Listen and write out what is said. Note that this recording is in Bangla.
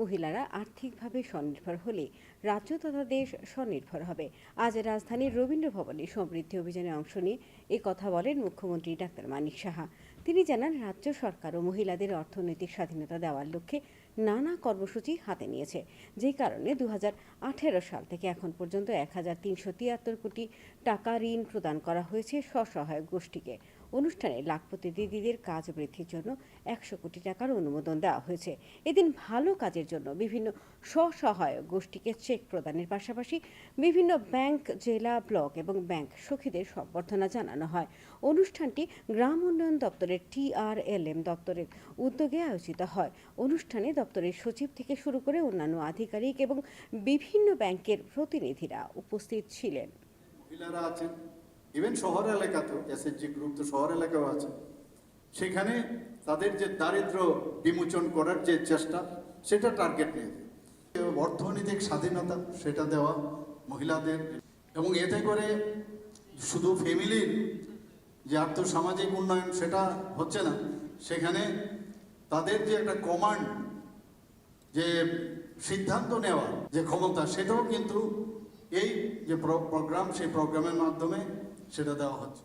মহিলারা আর্থিকভাবে স্বনির্ভর হলে রাজ্য তথা দেশ স্বনির্ভর হবে। আজ রাজধানীর রবীন্দ্র ভবনে সমৃদ্ধি অভিযানে অংশ নিয়ে কথা বলেন মুখ্যমন্ত্রী ডাক্তার মানিক সাহা। তিনি জানান, রাজ্য সরকার ও মহিলাদের অর্থনৈতিক স্বাধীনতা দেওয়ার লক্ষ্যে নানা কর্মসূচি হাতে নিয়েছে। যে কারণে দু হাজার আঠেরো সাল থেকে এখন পর্যন্ত এক হাজার তিনশো তিয়াত্তর কোটি টাকা ঋণ প্রদান করা হয়েছে স্বসহায়ক গোষ্ঠীকে। অনুষ্ঠানে লাখপতি দিদিদের কাজ বৃদ্ধির জন্য একশো কোটি টাকার অনুমোদন দেওয়া হয়েছে। এদিন ভালো কাজের জন্য বিভিন্ন স্বসহায়ক গোষ্ঠীকে চেক প্রদানের পাশাপাশি বিভিন্ন ব্যাংক, জেলা ব্লক এবং ব্যাংক সখীদের সম্বর্ধনা জানানো হয়। অনুষ্ঠানটি গ্রাম উন্নয়ন দপ্তরের টিআরএলএম দপ্তরের উদ্যোগে আয়োজিত হয়। অনুষ্ঠানে দপ্তরের সচিব থেকে শুরু করে অন্যান্য আধিকারিক এবং বিভিন্ন ব্যাংকের প্রতিনিধিরা উপস্থিত ছিলেন। মহিলারা আছেন। ইভেন শহর এলাকাতেও এসএসজি গ্রুপ তো শহর এলাকাও আছে। সেখানে তাদের যে দারিদ্র বিমোচন করার যে চেষ্টা, সেটা টার্গেট নিয়ে অর্থনৈতিক স্বাধীনতা, সেটা দেওয়া মহিলাদের। এবং এতে করে শুধু ফ্যামিলির যে আর্থসামাজিক উন্নয়ন সেটা হচ্ছে না। সেখানে তাদের যে একটা কমান্ড যে সিদ্ধান্ত নেওয়া, যে ক্ষমতা, সেটাও কিন্তু এই যে প্রোগ্রাম সেই প্রোগ্রামের মাধ্যমে সেটা দেওয়া হচ্ছে।